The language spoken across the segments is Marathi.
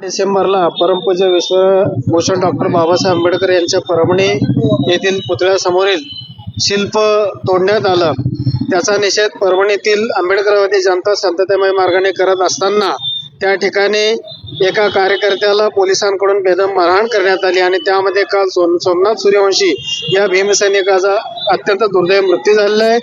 डिसेंबरला परमपूज्य विश्वभूषण डॉक्टर बाबासाहेब आंबेडकर यांच्या परभणी येथील पुतळ्यासमोरील शिल्प तोडण्यात आलं. त्याचा निषेध परभणीतील आंबेडकरवादी जनता शांततामय मार्गाने करत असताना त्या ठिकाणी एका कार्यकर्त्याला पोलिसांकडून बेदम मारहाण करण्यात आली आणि त्यामध्ये काल सोम सोमनाथ सूर्यवंशी या भीमसैनिकाचा अत्यंत दुर्दैव मृत्यू झालेला आहे.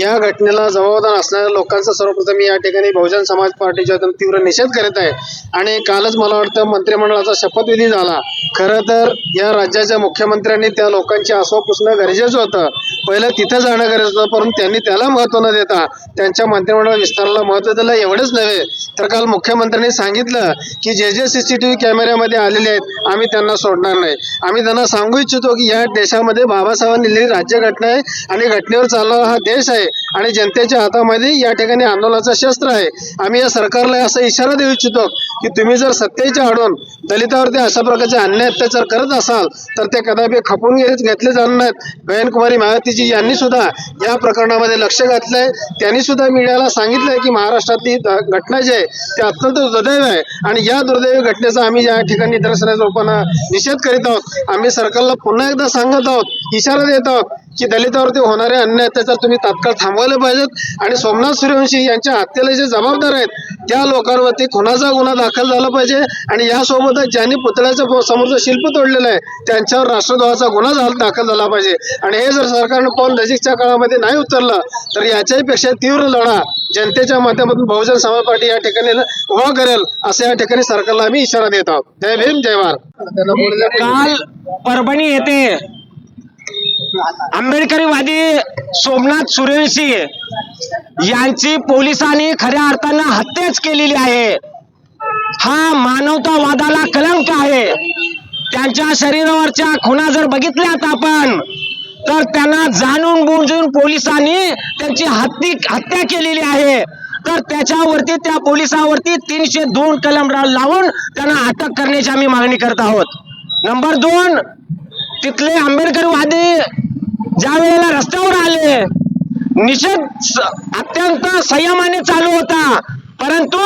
या घटनेला जबाबदार असणाऱ्या लोकांचा सर्वप्रथम या ठिकाणी बहुजन समाज पार्टीच्या तीव्र निषेध करीत आहे. आणि कालच मला वाटतं मंत्रिमंडळाचा शपथविधी झाला. खरं तर या राज्याच्या मुख्यमंत्र्यांनी त्या लोकांची आसवा पुसणं गरजेचं होतं. पहिलं तिथं जाणं गरजेचं होतं परंतु त्यांनी त्याला महत्त्व न देता त्यांच्या मंत्रिमंडळ विस्ताराला महत्त्व दिलं एवढंच नव्हे. तर काल मुख्यमंत्र्यांनी सांगितलं की जे जे सी सी टी व्ही कॅमेऱ्यामध्ये आलेले आहेत आम्ही त्यांना सोडणार नाही. आम्ही त्यांना सांगू इच्छितो की या देशामध्ये बाबासाहेबांनी लिहिलेली राज्यघटना आहे आणि घटनेवर चालणारा हा देश आहे आणि जनतेच्या हातामध्ये या ठिकाणी आंदोलनाचं शस्त्र आहे. आम्ही या सरकारला असा इशारा देऊ इच्छितो की तुम्ही जर सत्तेच्या आडून दलितावरती अशा प्रकारचे अन्याय अत्याचार करत असाल तर ते कदापि खपून घेत घेतले जाणार नाहीत. बयनकुमारी महातीजी यांनी सुद्धा या प्रकरणामध्ये लक्ष घातलंय. त्यांनी सुद्धा मीडियाला सांगितलंय की महाराष्ट्रातली घटना जी आहे ती अत्यंत दुर्दैव आहे. आणि या दुर्दैवी घटनेचा आम्ही या ठिकाणी निदर्शनाच्या आपण निषेध करीत आहोत. आम्ही सरकारला पुन्हा एकदा सांगत आहोत इशारा देत आहोत की दलितावरती होणारे अन्याय अत्याचार तुम्ही तात्काळ थांबवले पाहिजेत. आणि सोमनाथ सूर्यवंशी यांच्या हत्येला जे जबाबदार आहेत त्या लोकांवरती खुनाचा गुन्हा दाखल झाला पाहिजे आणि यासोबतच ज्यांनी पुतळ्याचं समोरचं शिल्प तोडलेलं आहे त्यांच्यावर राष्ट्रद्रोहाचा गुन्हा दाखल झाला पाहिजे. आणि हे जर सरकारनं पाऊल नजीकच्या काळामध्ये नाही उतरलं तर याच्याहीपेक्षा तीव्र लढा जनतेच्या माध्यमातून बहुजन समाज पार्टी या ठिकाणी उभा करेल असं या ठिकाणी सरकारला आम्ही इशारा देत आहोत. जय भीम जय भारत. काल परभणी येथे आंबेडकरीवादी सोमनाथ सूर्यवंशी यांची पोलिसांनी खऱ्या अर्थानं हत्याच केलेली आहे. हा मानवतावादाला कलंक आहे. त्यांच्या शरीरावरच्या खुणा जर बघितल्यात आपण तर त्यांना जाणून बुजून पोलिसांनी त्यांची हत्ती हत्या केलेली आहे. तर त्याच्यावरती त्या पोलिसावरती तीनशे दोन कलम लावून त्यांना अटक करण्याची आम्ही मागणी करत आहोत. नंबर दोन तिथले आंबेडकरवादी ज्या वेळेला रस्त्यावर आले निषेध अत्यंत संयमाने चालू होता. परंतु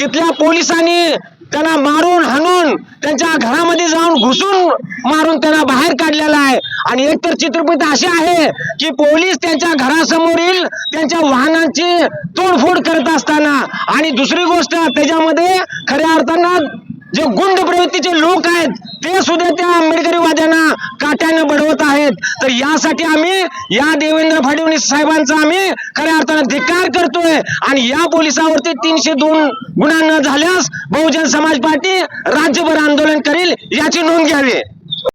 तिथल्या पोलिसांनी त्यांना मारून हाणून त्यांच्या घरामध्ये जाऊन घुसून मारून त्यांना बाहेर काढलेला आहे. आणि एक तर चित्रपट असे आहे की पोलीस त्यांच्या घरासमोरील त्यांच्या वाहनांची तोडफोड करत असताना आणि दुसरी गोष्ट त्याच्यामध्ये खऱ्या अर्थानं जे गुंड प्रवृत्तीचे लोक आहेत ते सुद्धा त्या आंबेडकरीवाद्यांना काट्याने बडवत आहेत. तर यासाठी आम्ही या देवेंद्र फडणवीस साहेबांचा आम्ही खऱ्या अर्थानं धिक्कार करतोय. आणि या पोलिसावरती तीनशे दोन गुन्हा न झाल्यास बहुजन समाज पार्टी राज्यभर आंदोलन करेल याची नोंद घ्यावी.